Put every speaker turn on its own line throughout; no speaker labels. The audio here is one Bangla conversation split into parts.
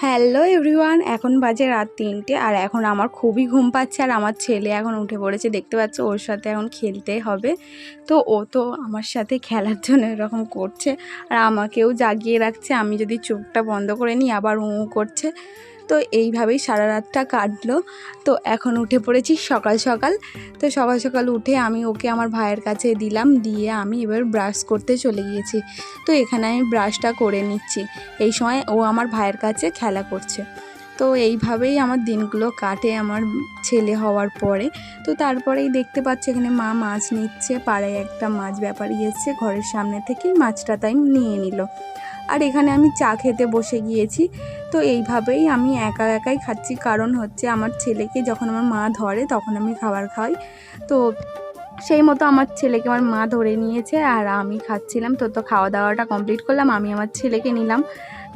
হ্যালো এভরিওয়ান এখন বাজে রাত তিনটে আর এখন আমার খুবই ঘুম পাচ্ছে আর আমার ছেলে এখন উঠে পড়েছে। দেখতে পাচ্ছ, ওর সাথে এখন খেলতে হবে। তো ও তো আমার সাথে খেলার জন্য এরকম করছে আর আমাকেও জাগিয়ে রাখছে। আমি যদি চোখটা বন্ধ করে নিই, আবার উঁ করছে। তো এইভাবেই সারা রাতটা কাটলো। তো এখন উঠে পড়েছি সকাল সকাল। তো সকাল সকাল উঠে আমি ওকে আমার ভাইয়ের কাছে দিলাম, দিয়ে আমি এবার ব্রাশ করতে চলে গিয়েছি। তো এখানে আমি ব্রাশটা করে নিচ্ছি। এই সময় ও আমার ভাইয়ের কাছে খেলা করছে। তো এইভাবেই আমার দিনগুলো কাটে আমার ছেলে হওয়ার পরে। তো তারপরেই দেখতে পাচ্ছি এখানে মা মাছ নিচ্ছে, পাড়ায় একটা মাছ ব্যাপারী এসছে, ঘরের সামনে থেকেই মাছটা তাই নিয়ে নিল। আর এখানে আমি চা খেতে বসে গিয়েছি। তো এইভাবেই আমি একা একাই খাচ্ছি। কারণ হচ্ছে আমার ছেলেকে যখন আমার মা ধরে তখন আমি খাবার খাই। তো সেই মতো আমার ছেলেকে আমার মা ধরে নিয়েছে আর আমি খাচ্ছিলাম। তো তো খাওয়া দাওয়াটা কমপ্লিট করলাম। আমি আমার ছেলেকে নিলাম।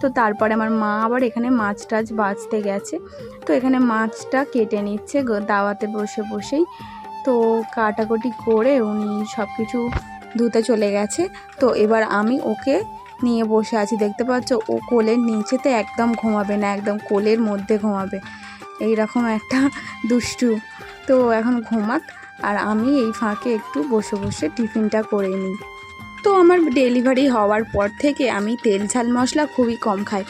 তো তারপরে আমার মা আবার এখানে মাছ টাছ বাঁচতে গেছে। তো এখানে মাছটা কেটে নিচ্ছে দাওয়াতে বসে বসেই। তো কাটাকুটি করে উনি সব কিছু ধুতে চলে গেছে। তো এবার আমি ওকে নিয়ে বসে আছি। দেখতে পাচ্ছ, ও কোলের নিচেতে একদম ঘুমাবে না, একদম কোলের মধ্যে ঘুমাবে। এইরকম একটা দুষ্টু। তো এখন ঘুমাক, আর আমি এই ফাঁকে একটু বসে বসে টিফিনটা করে নিই। তো আমার ডেলিভারি হওয়ার পর থেকে আমি তেল ঝাল মশলা খুবই কম খাই।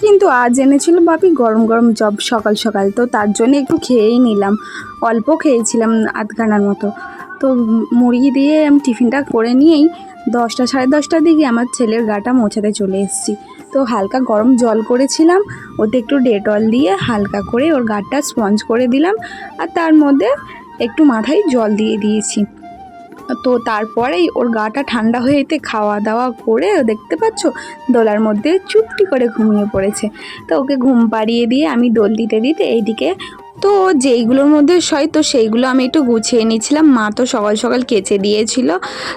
কিন্তু আজ এনেছিল বাপি গরম গরম জব সকাল সকাল, তো তার জন্য একটু খেয়েই নিলাম। অল্প খেয়েছিলাম আধখানার মতো। তো মুড়ি দিয়ে আমি টিফিনটা করে নিয়েই দশটা, সাড়ে দশটার দিকে আমার ছেলের গাটা মোছাতে চলে এসেছি। তো হালকা গরম জল করেছিলাম, ওতে একটু ডেটল দিয়ে হালকা করে ওর গাটা স্পঞ্জ করে দিলাম আর তার মধ্যে একটু মাথায় জল দিয়ে দিয়েছি। তো তারপরেই ওর গাটা ঠান্ডা হয়ে এতে খাওয়া দাওয়া করে দেখতে পাচ্ছ, দোলার মধ্যে চুপটি করে ঘুমিয়ে পড়েছে। তো ওকে ঘুম পাড়িয়ে দিয়ে আমি দোল দিতে দিতে এইদিকে তো যেইগুলোর মধ্যে শয়, তো সেইগুলো আমি একটু গুছিয়ে নিয়েছিলাম। মা তো সকাল সকাল কেচে দিয়েছিল।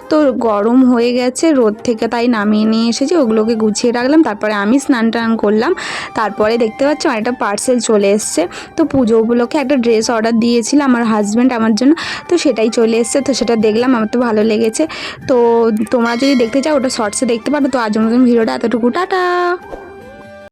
তো গরম হয়ে গেছে, রোদ থেকে তাই নামিয়ে নিয়ে এসেছি, ওগুলোকে গুছিয়ে রাখলাম। তারপরে আমি স্নান টান করলাম। তারপরে দেখতে পাচ্ছ একটা পার্সেল চলে এসছে। তো পুজো উপলক্ষে একটা ড্রেস অর্ডার দিয়েছিল আমার হাজব্যান্ড আমার জন্য। তো সেটাই চলে এসছে, তো সেটা দেখলাম, আমার তো ভালো লেগেছে। তো তোমরা যদি দেখতে চাও, ওটা শর্টসে দেখতে পারো তো আজ মতন ভিডিওটা এতটুকু। টাটা!